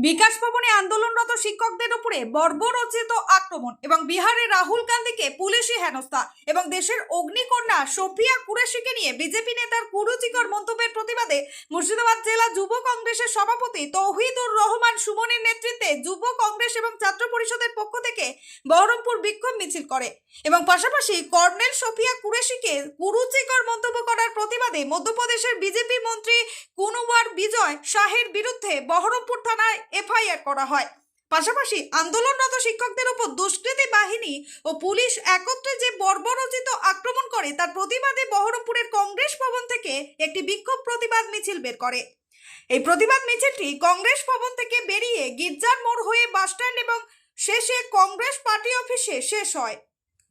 বিকাশ ভবনে আন্দোলনরত শিক্ষকদের উপরে বর্বরচিত আক্রমণ এবং বিহারে রাহুল গান্ধীকে পুলিশি হেনস্থা এবং দেশের অগ্নিকন্যা সোফিয়া কুরেশিকে নিয়ে বিজেপি নেতার কুরুচিকর মন্তব্যের প্রতিবাদে মুর্শিদাবাদ জেলা যুব কংগ্রেসের সভাপতি তৌহিদুর রহমান সুমনের নেতৃত্বে যুব কংগ্রেস এবং ছাত্র পরিষদের পক্ষ থেকে বহরমপুর বিক্ষোভ মিছিল করে এবং পাশাপাশি কর্নেল সোফিয়া কুরেশিকে কুরুচিকর মন্তব্য করার প্রতিবাদে মধ্যপ্রদেশের বিজেপি মন্ত্রী কুনুবার বিজয় শাহের বিরুদ্ধে বহরমপুর থানায় এফআইআর করা হয়। পাশাপাশি আন্দোলনরত শিক্ষকদের উপর দুষ্কৃতী বাহিনী ও পুলিশ একত্রে যে বর্বরচিত আক্রমণ করে, তার প্রতিবাদে বহরমপুরের কংগ্রেস ভবন থেকে একটি বিক্ষোভ প্রতিবাদ মিছিল বের করে। এই প্রতিবাদ মিছিলটি কংগ্রেস ভবন থেকে বেরিয়ে গির্জার মোড় হয়ে বাসস্ট্যান্ড এবং শেষে কংগ্রেস পার্টি অফিসে শেষ হয়।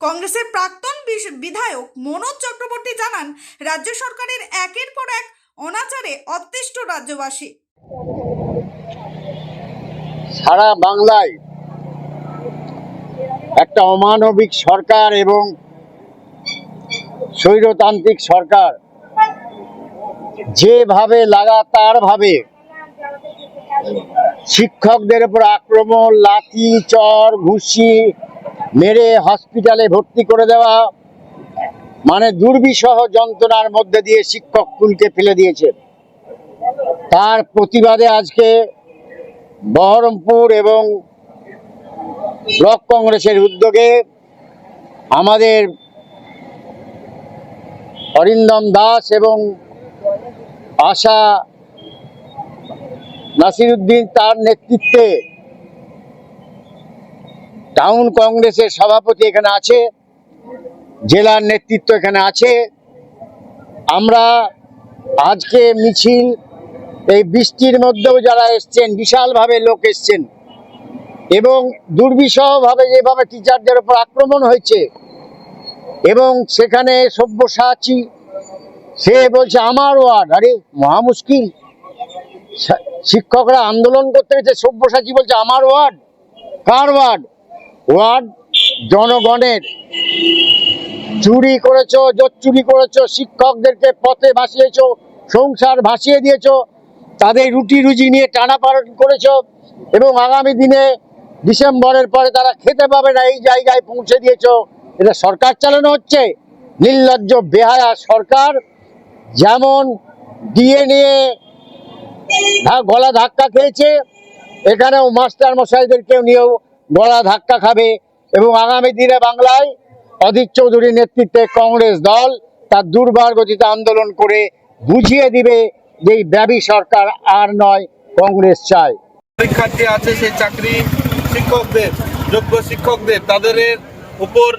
কংগ্রেসের প্রাক্তন বিধায়ক মনোজ চক্রবর্তী জানান, রাজ্য সরকারের একের পর এক অনাচারে অতিষ্ঠ রাজ্যবাসী। সারা বাংলায় একটা অমানবিক সরকার এবং স্বৈরতান্ত্রিক সরকার যেভাবে লাগাতারভাবে শিক্ষকদের উপর আক্রমণ, লাঠি, চর, ঘুষি মেরে হসপিটালে ভর্তি করে দেওয়া মানে দুর্বিষহ যন্ত্রণার মধ্যে দিয়ে শিক্ষক কুলকে ফেলে দিয়েছে। তার প্রতিবাদে আজকে বহরমপুর এবং ব্লক কংগ্রেসের উদ্যোগে আমাদের অরিন্দম দাস এবং আশা নাসিরুদ্দিন তার নেতৃত্বে টাউন কংগ্রেসের সভাপতি এখানে আছে, জেলার নেতৃত্ব এখানে আছে। আমরা আজকে মিছিল এই বৃষ্টির মধ্যেও যারা এসছেন, বিশালভাবে লোক এসছেন এবং দুর্বিষহভাবে যেভাবে টিচারদের উপর আক্রমণ হয়েছে এবং সেখানে সব্যসাচী, সে বলছে, আমার ওয়ার্ড। আরে, মহা মুশকিল। শিক্ষকরা আন্দোলন করতে গেছে, সব্যসাচী বলছে, আমার ওয়ার্ড? কার ওয়ার্ড? ওয়ার্ড জনগণের। চুরি করেছ জোর চুরি করেছ, শিক্ষকদেরকে পথে ভাসিয়েছো, সংসার ভাসিয়ে দিয়েছ তাদের রুটি রুজি নিয়ে টানাপাড়ন করেছ এবং আগামী দিনে ডিসেম্বরের পরে তারা খেতে পাবে না, এই জায়গায় পৌঁছে দিয়েছ। এটা সরকার চালানো হচ্ছে। নির্লজ্জ, বেহায়া সরকার যেমন দিয়ে নিয়ে গলা ধাক্কা খেয়েছে, এখানেও মাস্টার মশাইদেরকেও নিয়েও গলা ধাক্কা খাবে এবং আগামী দিনে বাংলায় অধীর চৌধুরীর নেতৃত্বে কংগ্রেস দল তার দুর্বার গতিতে আন্দোলন করে বুঝিয়ে দিবে। যে ব্যাবী সরকার আর নয় কংগ্রেস চায়। পরীক্ষার্থী আছে সেই চাকরি শিক্ষকদের, যোগ্য শিক্ষকদের, তাদের উপর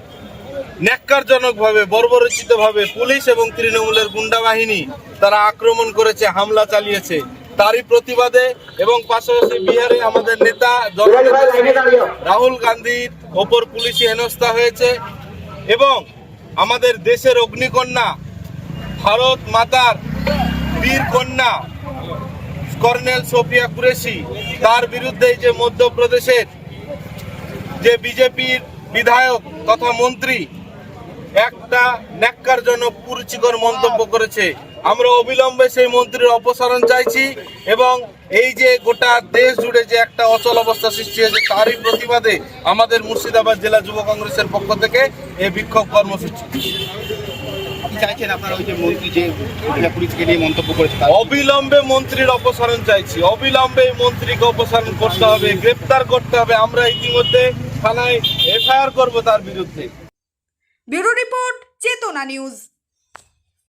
ন্যাক্কারজনকভাবে, বর্বরচিতভাবে পুলিশ এবং তৃণমূলের গুন্ডা বাহিনী তারা আক্রমণ করেছে, হামলা চালিয়েছে। তারই প্রতিবাদে এবং পাশাপাশি বিহারে আমাদের নেতা রাহুল গান্ধীর ওপর পুলিশি হেনস্থা হয়েছে এবং আমাদের দেশের অগ্নিকন্যা ভারত মাতার বীর কন্যা কর্নেল সোফিয়া কুরেশি, তার বিরুদ্ধে যে মধ্যপ্রদেশের যে বিজেপির বিধায়ক তথা মন্ত্রী একটা ন্যাক্কারজনক কুরুচিকর মন্তব্য করেছে। আমরা অবিলম্বে সেই মন্ত্রীর অপসারণ চাইছি এবং এই যে গোটা দেশ জুড়ে যে একটা অচল অবস্থা সৃষ্টি হয়েছে, তারই প্রতিবাদে আমাদের মুর্শিদাবাদ জেলা যুব কংগ্রেসের পক্ষ থেকে এই বিক্ষোভ কর্মসূচি। চাইছেন আপনারা ওই যে মন্ত্রী যে পুলিশকে নিয়ে মন্তব্য করেছে অবিলম্বে মন্ত্রীর অপসারণ চাইছি। অবিলম্বে মন্ত্রীকে অপসারণ করতে হবে গ্রেপ্তার করতে হবে। আমরা ইতিমধ্যে থানায় এফআইআর করব তার বিরুদ্ধে। Bureau report Chetana news.